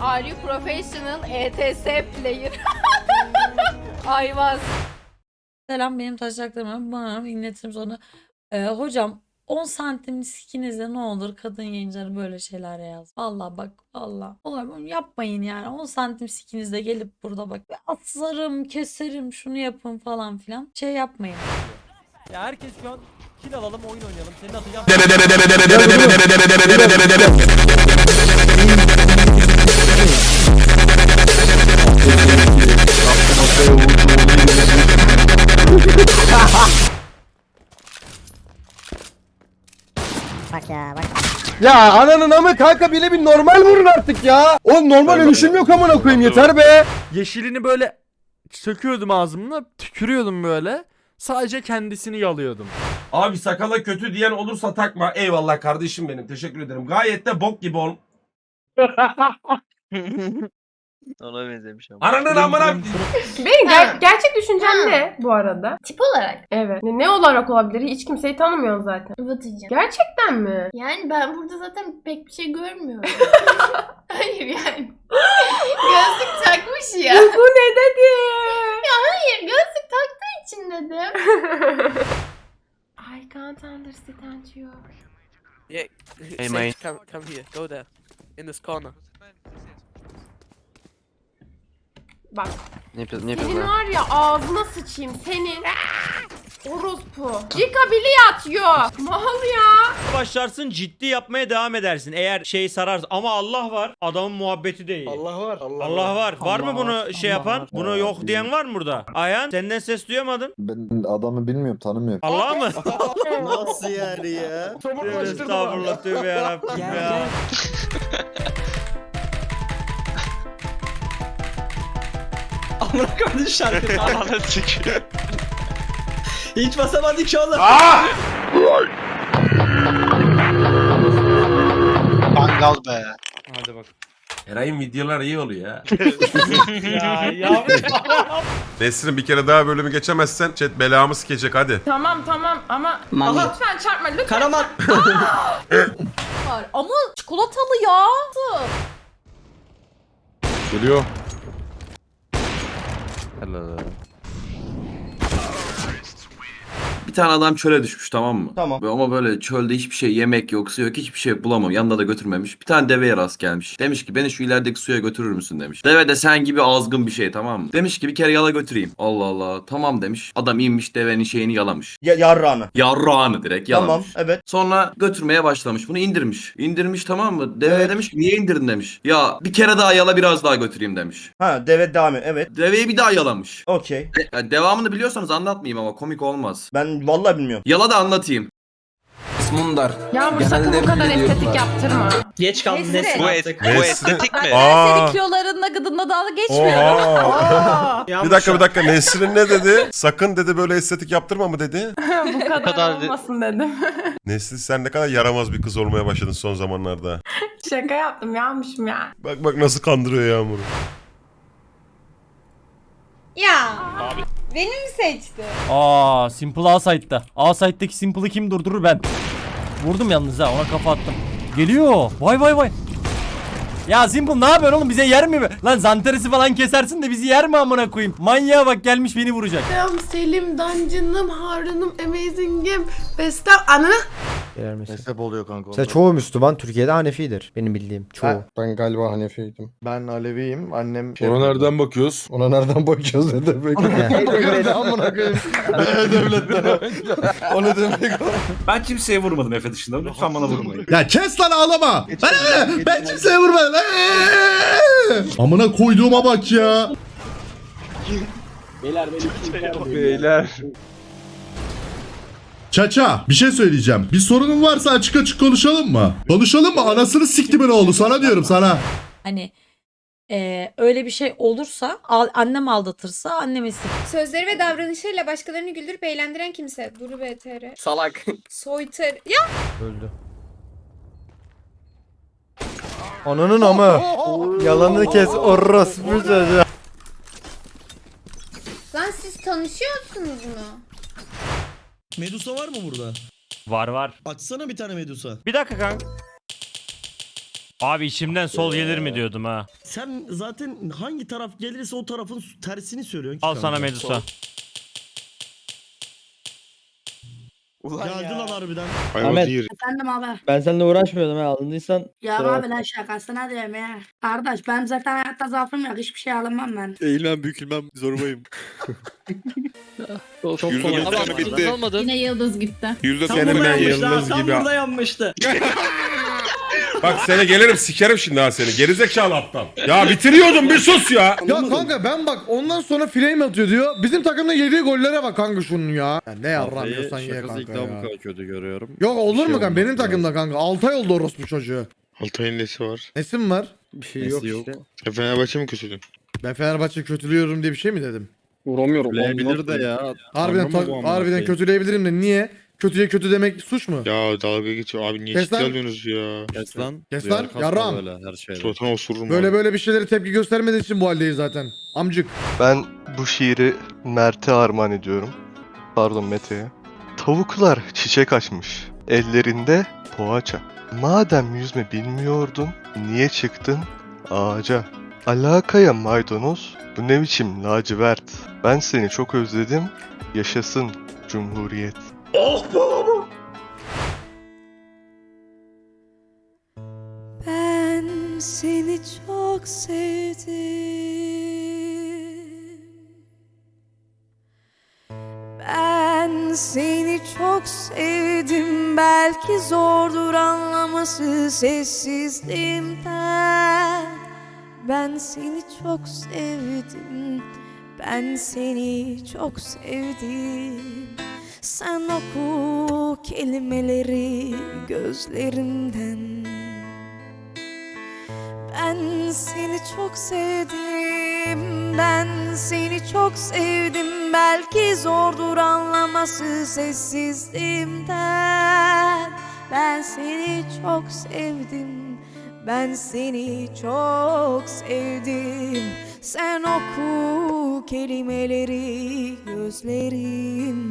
Are you professional ETS player? Ayvaz. Selam benim taşaklarıma bana inletirim sonra. Ee, hocam 10 santim sikinizde ne olur kadın yayıncıları böyle şeyler yaz. Valla bak valla. Oğlum yapmayın yani 10 santim sikinizde gelip burada bak asarım keserim şunu yapın falan filan. Şey yapmayın. Ya herkes şu an kill alalım oyun oynayalım. Senin atacağın Bak ya bak. Ya ananın amı kanka bile bir normal vurun artık ya. Oğlum normal ölüşüm yok amına koyayım yeter be. Yeşilini böyle söküyordum ağzımla, tükürüyordum böyle. Sadece kendisini yalıyordum. Abi sakala kötü diyen olursa takma. Eyvallah kardeşim benim. Teşekkür ederim. Gayet de bok gibi ol. Ona benzemiş ama. Ananın amına Benim ger- gerçek düşüncem ne bu arada? Tip olarak. Evet. Ne, ne olarak olabilir? Hiç kimseyi tanımıyorsun zaten. Batıcı. Gerçekten mi? Yani ben burada zaten pek bir şey görmüyorum. Hayır yani. Gözlük takmış ya. Bu ne dedi? Hayır gözlük taktığı için dedim. I can't understand you. Hey mate. Come, come here. Go there. In this corner. Bak Ne yapıyorsun? Ne yapıyorsun? senin var ya ağzına sıçayım senin. Orospu. Cikabili atıyor. Mal ya. başlarsın ciddi yapmaya devam edersin. Eğer şey sarar ama Allah var. Adamın muhabbeti değil. Allah var. Allah var. Var mı bunu şey yapan? Bunu yok diyen var mı burada? Ayhan senden ses duyamadım. Ben adamı bilmiyorum tanımıyorum. Allah mı? Nasıl yani ya? Estağfurullah tövbe yarabbim ya. Amına koydun şarkı. Ananı sikeyim. Hiç basamadık ki oğlum. Mangal be. Hadi bak. Eray'ın videolar iyi oluyor ya. Ya ya. Nesrin bir kere daha bölümü geçemezsen chat belamı sikecek hadi. Tamam tamam ama Mami. lütfen çarpma lütfen. Karaman. Var. Ama çikolatalı ya. Geliyor. Bir tane adam çöle düşmüş tamam mı? Tamam. Ama böyle çölde hiçbir şey yemek yok, su yok, hiçbir şey bulamam. Yanında da götürmemiş. Bir tane deveye rast gelmiş. Demiş ki beni şu ilerideki suya götürür müsün demiş. Deve de sen gibi azgın bir şey tamam mı? Demiş ki bir kere yala götüreyim. Allah Allah. Tamam demiş. Adam inmiş devenin şeyini yalamış. Ya yarrağını. Yarrağını direkt yalamış. evet. Sonra götürmeye başlamış. Bunu indirmiş. İndirmiş tamam mı? Deve demiş ki niye indirdin demiş. Ya bir kere daha yala biraz daha götüreyim demiş. Ha deve devam et. Evet. Deveyi bir daha yalamış. Okey. E, ya devamını biliyorsanız anlatmayayım ama komik olmaz. Ben vallahi bilmiyorum. Yala da anlatayım. Mundar. Yağmur sakın bu kadar estetik yaptırma. Geç kaldın Nesrin. Bu et- bu estetik mi? Aa. Senin kilolarınla gıdınla dalga geçmiyorum. Bir dakika bir dakika Nesrin ne dedi? Sakın dedi böyle estetik yaptırma mı dedi? bu kadar, kadar olmasın dedim. Nesrin sen ne kadar yaramaz bir kız olmaya başladın son zamanlarda. Şaka yaptım yağmışım ya. Bak bak nasıl kandırıyor Yağmur'u. Ya. Beni mi seçti? Aa, Simple A site'da. A site'deki Simple'ı kim durdurur ben? Vurdum yalnız ha, ona kafa attım. Geliyor. Vay vay vay. Ya Simple ne yapıyorsun oğlum bize yer mi? Lan zanteresi falan kesersin de bizi yer mi amına koyayım? Manyağa bak gelmiş beni vuracak. Selam Selim, Dungeon'ım, Harun'um, Amazing'im, Bestem, anı. Mezhep oluyor kanka. Mesela çoğu Müslüman Türkiye'de Hanefidir benim bildiğim. Çoğu. Ben galiba Hanefiydim. Ben Aleviyim. Annem Ona nereden bakıyoruz? Ona nereden bakıyoruz ne demek? Ne amına koyayım? Ne devletten? O ne demek? Ben kimseye vurmadım Efe dışında. Lütfen bana vurmayın. Ya kes lan ağlama. Ben, ben kimseye vurmadım. Amına koyduğuma bak ya. Beyler. Çaça bir şey söyleyeceğim. Bir sorunun varsa açık açık konuşalım mı? Konuşalım mı? Anasını siktimin oğlu sana diyorum sana. Hani eee, öyle bir şey olursa al- annem aldatırsa anneme sik. Sözleri ve davranışlarıyla başkalarını güldürüp eğlendiren kimse. Duru BTR. Salak. Soytar. Ya Öldü. Ananın amı. Yalanını kes orospu çocuğu. Lan siz tanışıyorsunuz mu? Medusa var mı burada? Var var. Açsana bir tane Medusa. Bir dakika kanka. Abi içimden sol gelir mi diyordum ha. Sen zaten hangi taraf gelirse o tarafın tersini söylüyorsun. Al sana Medusa. Geldi lan harbiden. Ahmet. Efendim abi. Ben seninle uğraşmıyordum ha alındıysan. Ya Kusura abi lan şakasına diyorum ya. Kardeş benim zaten hayatta zaafım yok. Hiçbir şey alınmam ben. Eğilmem bükülmem zorbayım. Çok kolay. Ama bitti. Olmadı. Yine yıldız gitti. Senin ben yıldız gibi. yanmıştı. Bak seni gelirim sikerim şimdi ha seni. Gerizekalı aptal. Ya bitiriyordum bir sus ya. Ya kanka ben bak ondan sonra flame atıyor diyor. Bizim takımda yediği gollere bak kanka şunun ya. ya ne yarramıyorsan ye kanka ya. kötü görüyorum. Yok olur mu şey kanka benim takımda kanka. 6 ay oldu orospu çocuğu. Altay'ın nesi var? Nesin var? Bir şey yok işte. Sen Fenerbahçe mi kötüdün? Ben Fenerbahçe kötülüyorum diye bir şey mi dedim? Vuramıyorum. Bilebilir de ya. Harbiden, ta- amına harbiden koyayım? kötüleyebilirim de niye? Kötüye kötü demek suç mu? Ya dalga geçiyor. Abi niye Kes ciddi lan. alıyorsunuz ya? Kes lan. Kes lan, kasma yarram. Böyle her. Suratına osururum Böyle abi. böyle bir şeylere tepki göstermediği için bu haldeyiz zaten. Amcık. Ben bu şiiri Mert'e armağan ediyorum. Pardon Mete'ye. Tavuklar çiçek açmış. Ellerinde poğaça. Madem yüzme bilmiyordun, niye çıktın ağaca? Alakaya maydanoz, bu ne biçim lacivert. Ben seni çok özledim, yaşasın Cumhuriyet. Ben seni çok sevdim. Ben seni çok sevdim. Belki zordur anlaması sessizliğimden. Ben seni çok sevdim. Ben seni çok sevdim. Sen oku kelimeleri gözlerimden. Ben seni çok sevdim. Ben seni çok sevdim. Belki zordur anlaması sessizliğimden. Ben seni çok sevdim. Ben seni çok sevdim. Sen oku kelimeleri gözlerimden.